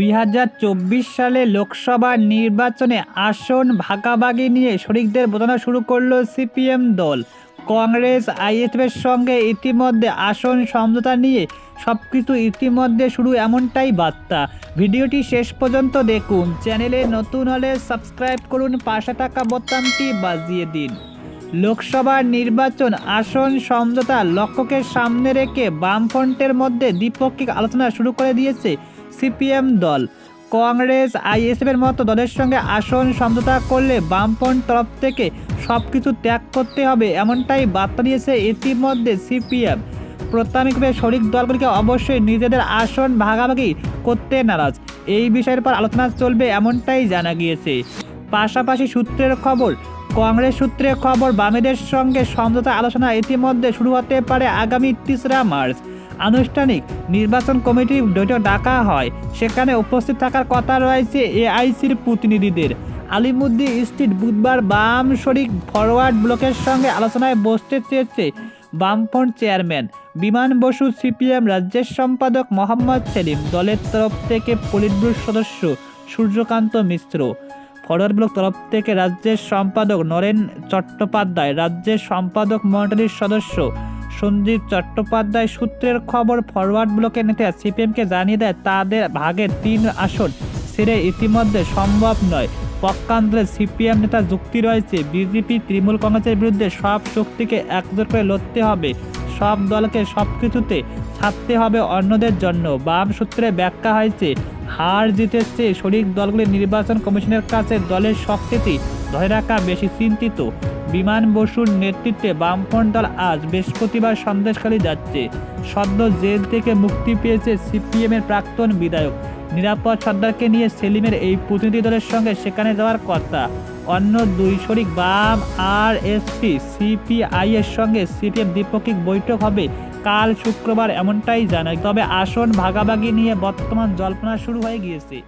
দুই হাজার চব্বিশ সালে লোকসভা নির্বাচনে আসন ভাগাভাগি নিয়ে শরিকদের বোঝানো শুরু করল সিপিএম দল। কংগ্রেস, আইএসএফের সঙ্গে ইতিমধ্যে আসন সমঝোতা নিয়ে সব কিছু ইতিমধ্যে শুরু এমনটাই বার্তা। ভিডিওটি শেষ পর্যন্ত দেখুন। চ্যানেলে নতুন হলে সাবস্ক্রাইব করুন, পাশে থাকা বোতামটি বাজিয়ে দিন। লোকসভা নির্বাচন আসন সমঝোতা লক্ষ্যকে সামনে রেখে বামফ্রন্টের মধ্যে দ্বিপক্ষিক আলোচনা শুরু করে দিয়েছে সিপিএম দল। কংগ্রেস আইএসএফের মতো দলের সঙ্গে আসন সমঝোতা করলে বামফ্রন্ট তরফ থেকে সব কিছু ত্যাগ করতে হবে, এমনটাই বার্তা দিয়েছে ইতিমধ্যে সিপিএম। প্রাথমিকভাবে শরিক দলগুলিকে অবশ্যই নিজেদের আসন ভাগাভাগি করতে নারাজ। এই বিষয়ের পর আলোচনা চলবে এমনটাই জানা গিয়েছে। পাশাপাশি সূত্রের খবর, কংগ্রেস সূত্রে খবর, বামেদের সঙ্গে সমঝোতা আলোচনা ইতিমধ্যে শুরু হতে পারে আগামী তেসরা মার্চ। আনুষ্ঠানিক নির্বাচন কমিটির বৈঠক ডাকা হয়। সেখানে উপস্থিত থাকার কথা রয়েছে এআইসির প্রতিনিধিদের। আলিমুদ্দিন স্ট্রিট বুধবার বাম শরিক ফরওয়ার্ড ব্লকের সঙ্গে আলোচনায় বসতে চেয়েছে বামফ্রন্ট চেয়ারম্যান। বিমান বসু সিপিএম রাজ্যের সম্পাদক মোহাম্মদ সেলিম, দলের তরফ থেকে পলিটব্যুরো সদস্য সূর্যকান্ত মিশ্র। ফরওয়ার্ড ব্লক তরফ থেকে রাজ্যের সম্পাদক নরেন চট্টোপাধ্যায়, রাজ্যের সম্পাদক মণ্ডলীর সদস্য সঞ্জীব চট্টোপাধ্যায় সূত্রের খবর ফরওয়ার্ড ব্লকের নেতা সিপিএমকে জানিয়ে দেয় তাদের ভাগের তিন আসন ছেড়ে ইতিমধ্যে সম্ভব নয়। পক্ষান্তরে সিপিএম নেতা যুক্তি রয়েছে, বিজেপি তৃণমূল কংগ্রেসের বিরুদ্ধে সব শক্তিকে একজোট করে লড়তে হবে। সব দলকে সব কিছুতে ছাড়তে হবে অন্যদের জন্য। বাম সূত্রে ব্যাখ্যা হয়েছে, হার জিতের চেয়ে শরিক দলগুলি নির্বাচন কমিশনের কাছে দলের শক্তিটি ধরে রাখা বেশি চিন্তিত। বিমান বসুর নেতৃত্বে বামফ্রন্ট দল আজ বৃহস্পতিবার সন্দেশখালী যাচ্ছে। সদ্য জেল থেকে মুক্তি পেয়েছে সিপিএমের প্রাক্তন বিধায়ক। নিরাপদ সর্দারকে নিয়ে সেলিমের এই প্রতিনিধি দলের সঙ্গে সেখানে যাওয়ার কথা। অন্য দুই শরিক বাম, আর এসপি সিপিআই এর সঙ্গে সিপিএম দ্বিপক্ষিক বৈঠক হবে কাল শুক্রবার এমনটাই জানায়। তবে আসন ভাগাভাগি নিয়ে বর্তমান জল্পনা শুরু হয়ে গিয়েছে।